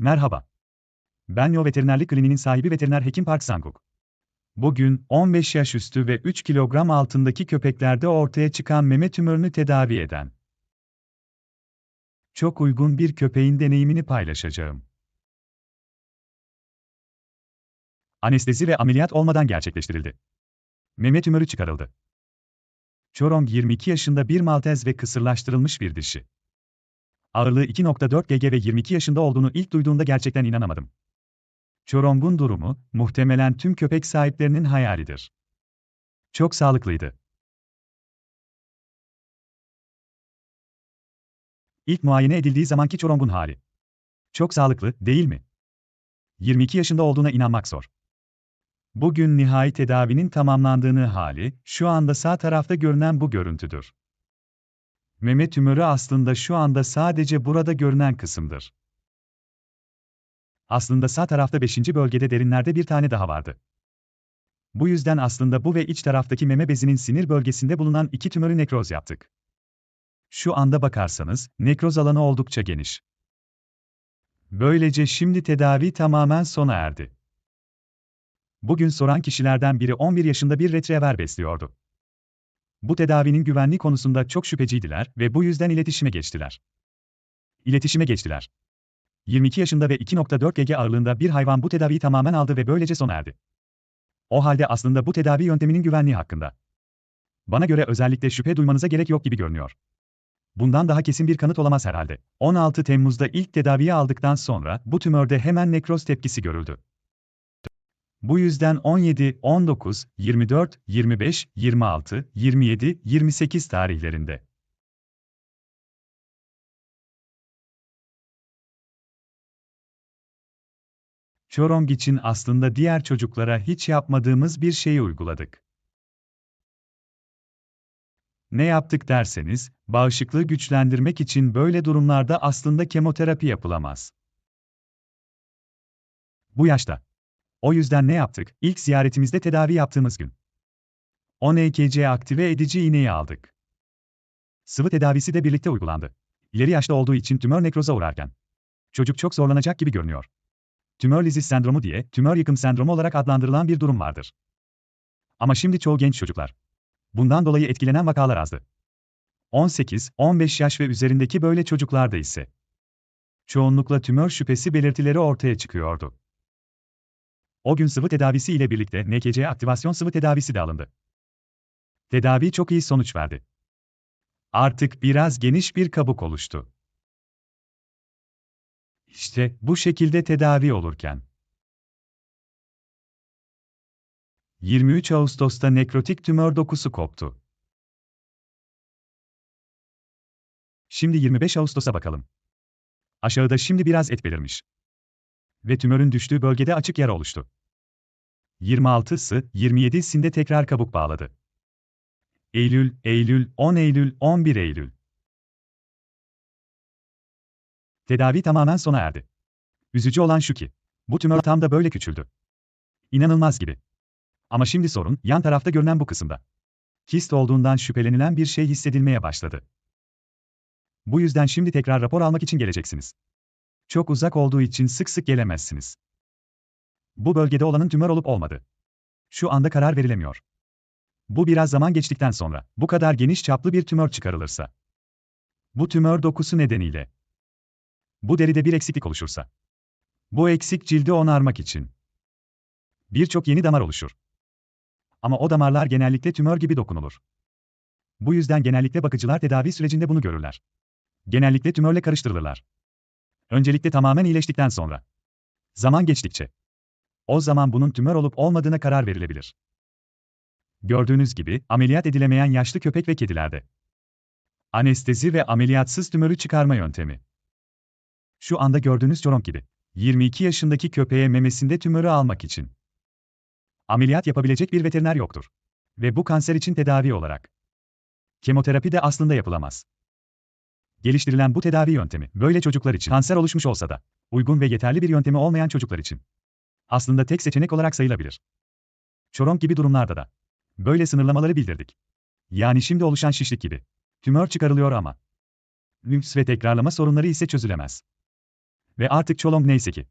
Merhaba. Ben Yo Veterinerlik Kliniğinin sahibi veteriner hekim Park Sanguk. Bugün 15 yaş üstü ve 3 kilogram altındaki köpeklerde ortaya çıkan meme tümörünü tedavi eden çok uygun bir köpeğin deneyimini paylaşacağım. Anestezi ve ameliyat olmadan gerçekleştirildi. Meme tümörü çıkarıldı. Chorong 22 yaşında bir Maltez ve kısırlaştırılmış bir dişi. Ağırlığı 2.4 GG ve 22 yaşında olduğunu ilk duyduğumda gerçekten inanamadım. Chorong'un durumu, muhtemelen tüm köpek sahiplerinin hayalidir. Çok sağlıklıydı. İlk muayene edildiği zamanki Chorong'un hali. Çok sağlıklı, değil mi? 22 yaşında olduğuna inanmak zor. Bugün nihai tedavinin tamamlandığını hali, şu anda sağ tarafta görünen bu görüntüdür. Meme tümörü aslında şu anda sadece burada görünen kısımdır. Aslında sağ tarafta 5. bölgede derinlerde bir tane daha vardı. Bu yüzden aslında bu ve iç taraftaki meme bezinin sinir bölgesinde bulunan iki tümörü nekroz yaptık. Şu anda bakarsanız, nekroz alanı oldukça geniş. Böylece şimdi tedavi tamamen sona erdi. Bugün soran kişilerden biri 11 yaşında bir retriever besliyordu. Bu tedavinin güvenliği konusunda çok şüpheciydiler ve bu yüzden iletişime geçtiler. İletişime geçtiler. 22 yaşında ve 2.4 GG ağırlığında bir hayvan bu tedaviyi tamamen aldı ve böylece sona erdi. O halde aslında bu tedavi yönteminin güvenliği hakkında. Bana göre özellikle şüphe duymanıza gerek yok gibi görünüyor. Bundan daha kesin bir kanıt olamaz herhalde. 16 Temmuz'da ilk tedaviyi aldıktan sonra bu tümörde hemen nekroz tepkisi görüldü. Bu yüzden 17, 19, 24, 25, 26, 27, 28 tarihlerinde Çorong için aslında diğer çocuklara hiç yapmadığımız bir şeyi uyguladık. Ne yaptık derseniz, bağışıklığı güçlendirmek için böyle durumlarda aslında kemoterapi yapılamaz. Bu yaşta. O yüzden ne yaptık? İlk ziyaretimizde tedavi yaptığımız gün. 10 EKG aktive edici iğneyi aldık. Sıvı tedavisi de birlikte uygulandı. İleri yaşta olduğu için tümör nekroza uğrarken. Çocuk çok zorlanacak gibi görünüyor. Tümör lizis sendromu diye, tümör yıkım sendromu olarak adlandırılan bir durum vardır. Ama şimdi çoğu genç çocuklar. Bundan dolayı etkilenen vakalar azdı. 18, 15 yaş ve üzerindeki böyle çocuklarda ise çoğunlukla tümör şüphesi belirtileri ortaya çıkıyordu. O gün sıvı tedavisi ile birlikte NKC aktivasyon sıvı tedavisi de alındı. Tedavi çok iyi sonuç verdi. Artık biraz geniş bir kabuk oluştu. İşte bu şekilde tedavi olurken 23 Ağustos'ta nekrotik tümör dokusu koptu. Şimdi 25 Ağustos'a bakalım. Aşağıda şimdi biraz et belirmiş. Ve tümörün düştüğü bölgede açık yara oluştu. 26'sı, 27'sinde tekrar kabuk bağladı. Eylül, Eylül, 10 Eylül, 11 Eylül. Tedavi tamamen sona erdi. Üzücü olan şu ki, bu tümör tam da böyle küçüldü. İnanılmaz gibi. Ama şimdi sorun, yan tarafta görünen bu kısımda. Kist olduğundan şüphelenilen bir şey hissedilmeye başladı. Bu yüzden şimdi tekrar rapor almak için geleceksiniz. Çok uzak olduğu için sık sık gelemezsiniz. Bu bölgede olanın tümör olup olmadı. Şu anda karar verilemiyor. Bu biraz zaman geçtikten sonra, bu kadar geniş çaplı bir tümör çıkarılırsa. Bu tümör dokusu nedeniyle. Bu deride bir eksiklik oluşursa. Bu eksik cildi onarmak için. Birçok yeni damar oluşur. Ama o damarlar genellikle tümör gibi dokunulur. Bu yüzden genellikle bakıcılar tedavi sürecinde bunu görürler. Genellikle tümörle karıştırılırlar. Öncelikle tamamen iyileştikten sonra. Zaman geçtikçe. O zaman bunun tümör olup olmadığına karar verilebilir. Gördüğünüz gibi, ameliyat edilemeyen yaşlı köpek ve kedilerde. Anestezi ve ameliyatsız tümörü çıkarma yöntemi. Şu anda gördüğünüz Jorong gibi. 22 yaşındaki köpeğe memesinde tümörü almak için. Ameliyat yapabilecek bir veteriner yoktur. Ve bu kanser için tedavi olarak. Kemoterapi de aslında yapılamaz. Geliştirilen bu tedavi yöntemi, böyle çocuklar için kanser oluşmuş olsa da, uygun ve yeterli bir yöntemi olmayan çocuklar için. Aslında tek seçenek olarak sayılabilir. Çorong gibi durumlarda da. Böyle sınırlamaları bildirdik. Yani şimdi oluşan şişlik gibi. Tümör çıkarılıyor ama. Lümps ve tekrarlama sorunları ise çözülemez. Ve artık Çolong neyse ki.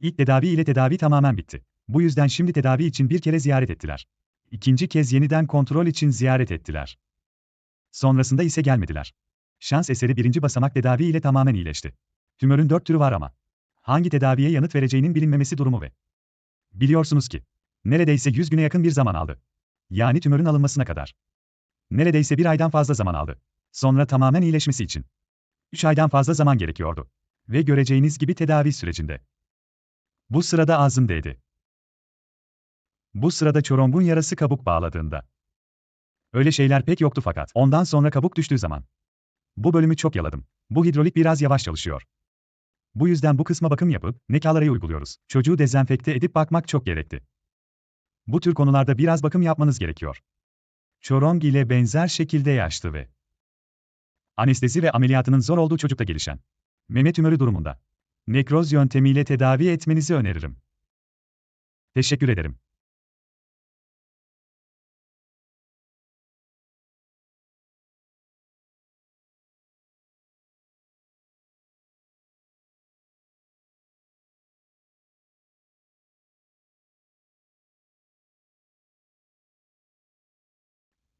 İlk tedavi ile tedavi tamamen bitti. Bu yüzden şimdi tedavi için bir kere ziyaret ettiler. İkinci kez yeniden kontrol için ziyaret ettiler. Sonrasında ise gelmediler. Şans eseri birinci basamak tedavi ile tamamen iyileşti. Tümörün dört türü var ama. Hangi tedaviye yanıt vereceğinin bilinmemesi durumu ve. Biliyorsunuz ki. Neredeyse 100 güne yakın bir zaman aldı. Yani tümörün alınmasına kadar. Neredeyse bir aydan fazla zaman aldı. Sonra tamamen iyileşmesi için. 3 aydan fazla zaman gerekiyordu. Ve göreceğiniz gibi tedavi sürecinde. Bu sırada ağzım değdi. Bu sırada çorongun yarası kabuk bağladığında. Öyle şeyler pek yoktu fakat. Ondan sonra kabuk düştüğü zaman. Bu bölümü çok yaladım. Bu hidrolik biraz yavaş çalışıyor. Bu yüzden bu kısma bakım yapıp nekalarayı uyguluyoruz. Çocuğu dezenfekte edip bakmak çok gerekti. Bu tür konularda biraz bakım yapmanız gerekiyor. Çorong ile benzer şekilde yaşlı ve anestezi ve ameliyatının zor olduğu çocukta gelişen meme tümörü durumunda nekroz yöntemiyle tedavi etmenizi öneririm. Teşekkür ederim.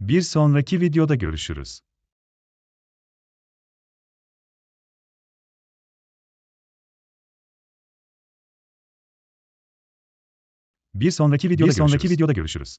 Bir sonraki videoda görüşürüz. Bir sonraki videoda, bir sonraki videoda görüşürüz.